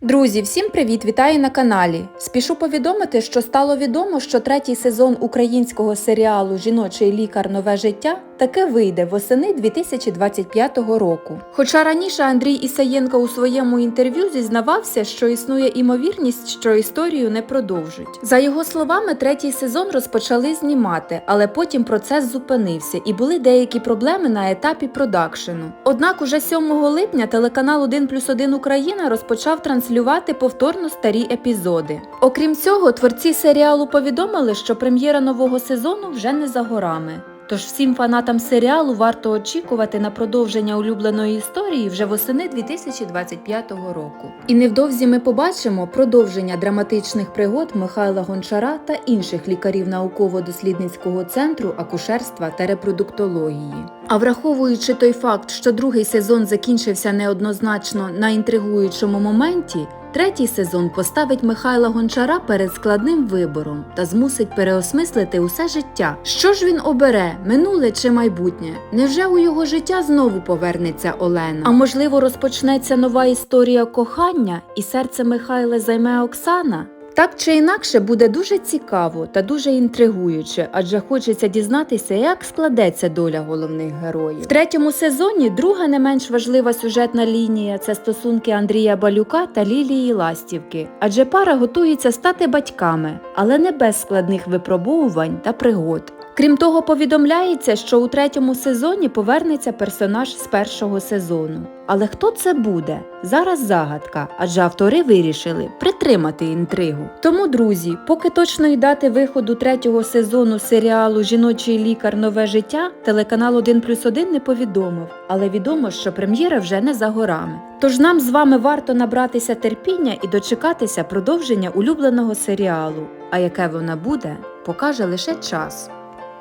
Друзі, всім привіт! Вітаю на каналі. Спішу повідомити, що стало відомо, що третій сезон українського серіалу Жіночий лікар Нове життя таки вийде восени 2025 року. Хоча раніше Андрій Ісаєнко у своєму інтерв'ю зізнавався, що існує імовірність, що історію не продовжать. За його словами, третій сезон розпочали знімати, але потім процес зупинився і були деякі проблеми на етапі продакшену. Однак уже 7 липня телеканал 1 плюс 1 Україна розпочав транслювати повторно старі епізоди. Окрім цього, творці серіалу повідомили, що прем'єра нового сезону вже не за горами. Тож всім фанатам серіалу варто очікувати на продовження улюбленої історії вже восени 2025 року. І невдовзі ми побачимо продовження драматичних пригод Михайла Гончара та інших лікарів науково-дослідницького центру акушерства та репродуктології. А враховуючи той факт, що другий сезон закінчився неоднозначно на інтригуючому моменті. Третій сезон поставить Михайла Гончара перед складним вибором та змусить переосмислити усе життя. Що ж він обере, минуле чи майбутнє? Невже у його життя знову повернеться Олена? А можливо, розпочнеться нова історія кохання, і серце Михайла займе Оксана? Так чи інакше буде дуже цікаво та дуже інтригуюче, адже хочеться дізнатися, як складеться доля головних героїв. В третьому сезоні друга не менш важлива сюжетна лінія це стосунки Андрія Балюка та Лілії Ластівки. Адже пара готується стати батьками, але не без складних випробовувань та пригод. Крім того, повідомляється, що у третьому сезоні повернеться персонаж з першого сезону. Але хто це буде? Зараз загадка, адже автори вирішили притримати інтригу. Тому, друзі, поки точної дати виходу третього сезону серіалу Жіночий лікар Нове життя телеканал 1 плюс 1 не повідомив, але відомо, що прем'єра вже не за горами. Тож нам з вами варто набратися терпіння і дочекатися продовження улюбленого серіалу. А яке воно буде, покаже лише час.